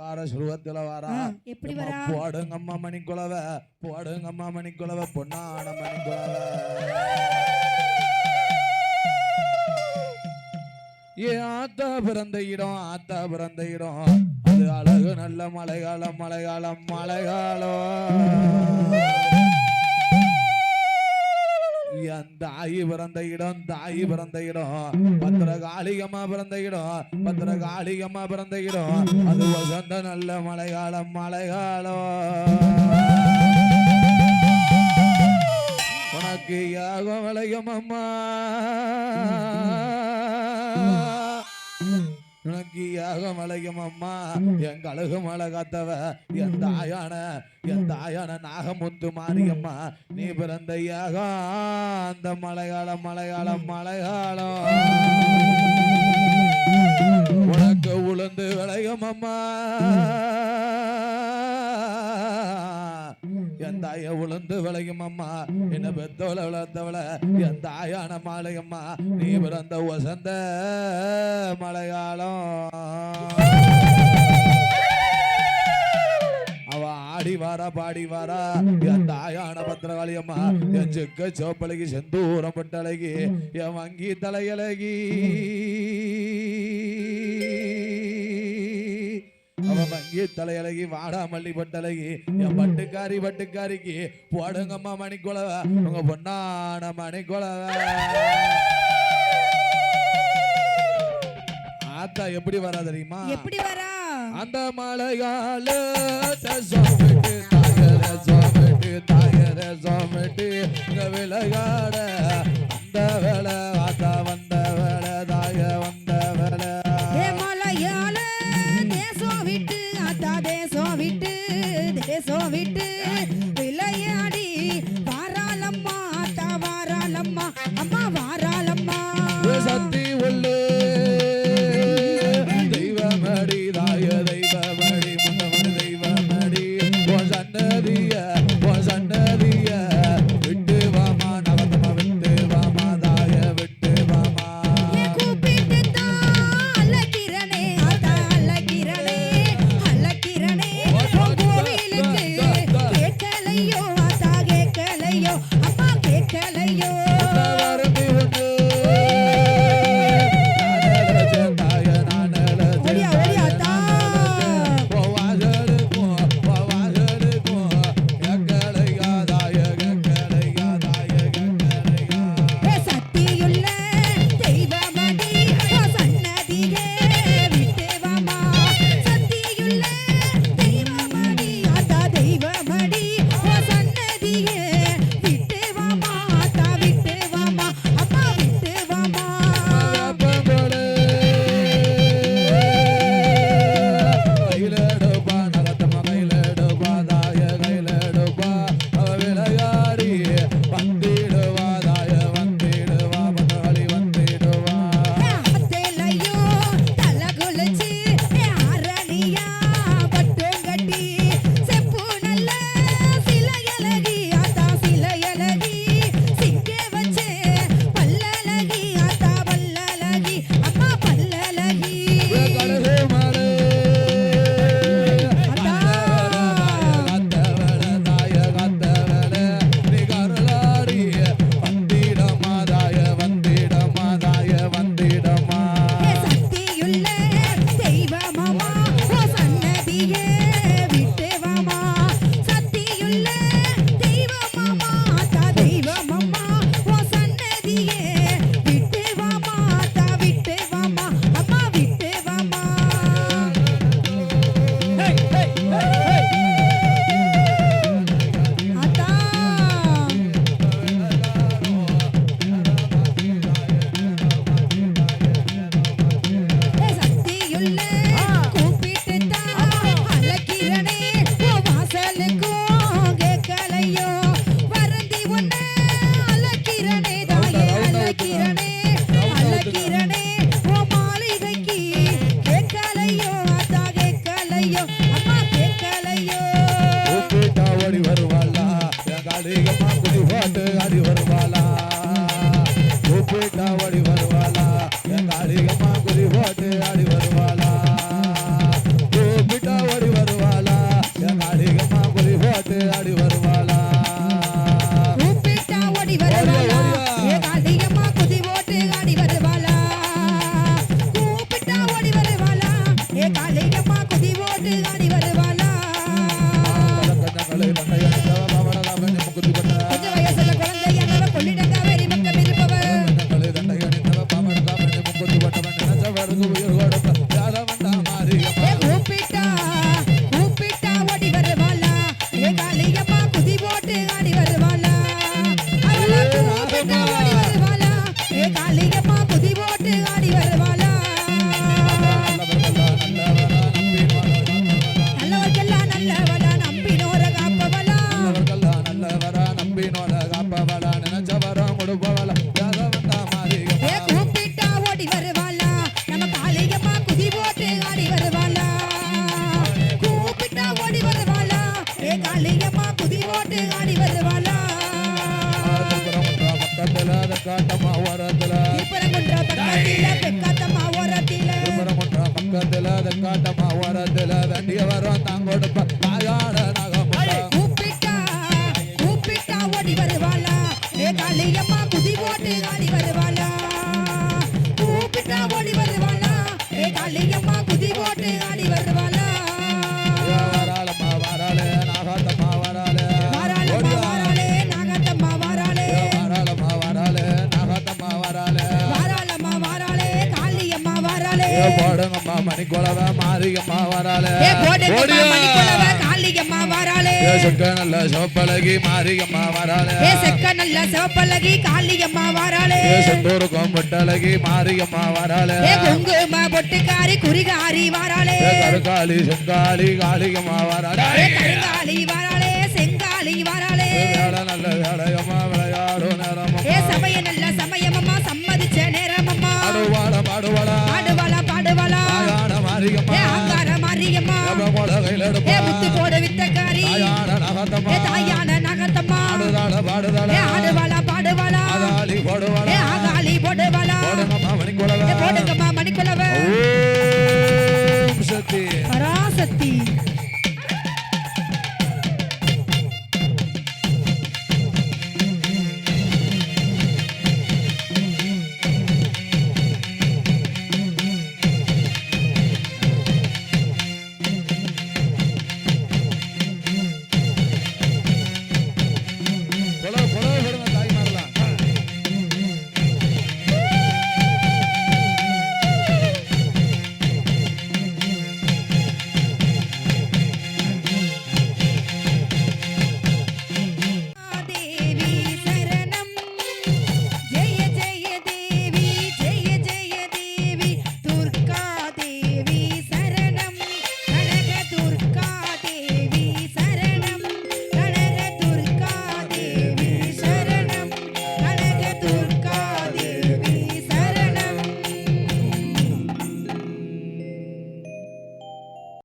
ஓங்கார சுருவத்துல வாரா எப்படி வரா? போடுங்கம்மா மணி குலவ போடுங்கம்மா மணி குலவ பொன்னான மணி குலவ ஏ ஆத்தா பிறந்த இடம் ஆத்தா பிறந்த இடம். அது அழகு நல்ல மழைக்காலம் மழைக்காலம் மழைக்காலம் என் தாயி பிறந்த இடம் தாயி பிறந்த இடம். பத்திரகாளிகமா பிறந்த இடம் பத்திரகாளிகமா பிறந்த இடம். அது வசந்த நல்ல மழைகாலம் மழைகாலம் உனக்கு யாகம் விளையும் அம்மா. உனக்கு யாகம் விளையும் அம்மா என் கழுகு மலை காத்தவ என் தாயான என் தாயான நாகமுத்து மாரியம்மா. நீ பிறந்த யாகம் அந்த மலையாளம் மலையாளம் மலையாளம் உனக்கு உளுந்து விளையும் அம்மா. என் தாய உளுந்து விளையும் அம்மா. என்ன பெத்தவள வளர்த்தவள. என் தாயான மாலையம்மா நீ பிறந்த வசந்த மலையாளம். ஆடி வாரா பாடி வாரா. என் தாயான பத்திரகாளியம்மா என் செக்க சோப்பழகி செந்தூரம் பட்டழகி என் வங்கி தலையழகி. வங்கி தலையழகி வாடாமல்லி பட்டழகி என் பட்டுக்காரி பட்டுக்காரிக்கு போடுங்கம்மா மணிக்குளவ உங்க பொண்ணான மணிக்குளவ ஆத்தா எப்படி வரா தெரியுமா? எப்படி வரா? அந்த மலையாள சோமிட்டு தாயர சோமிட்டு இங்க விளையாட அந்த வேலை ஆடுவார் தெக்காட்டம்மா ஓரத்துல திருப்பரங்குன்ற பக்கத்தில பெக்காத்தம்மா ஓரத்தில திருப்பரங்குன்ற பக்கத்துல தெக்காட்டம்மா ஓரத்துல வரும் கூப்பிட்டா கூப்பிட்டா ஓடி வருவாளா ஏ காளியம்மா குதி போடுங்கம்மா மணிக்குளவ மாரியம்மா வராளே. காளியம்மா வாராளே. சொக்க நல்ல சோப்பழகி மாரியம்மா வராளே. செக்க நல்ல சிவப்பழகி காளியம்மா வாராளே. ஏ செந்தூருக்கும் முட்டழகி மாரியம்மா வராளே. குங்கும பொட்டுக்காரி குறிகாரி வாராளே. ஏ கருக்காளி செங்காளி காளியம்மா வராளே. கருங்காலி வாராளே செங்காலி வாராளே. நல்ல வேலையம்மா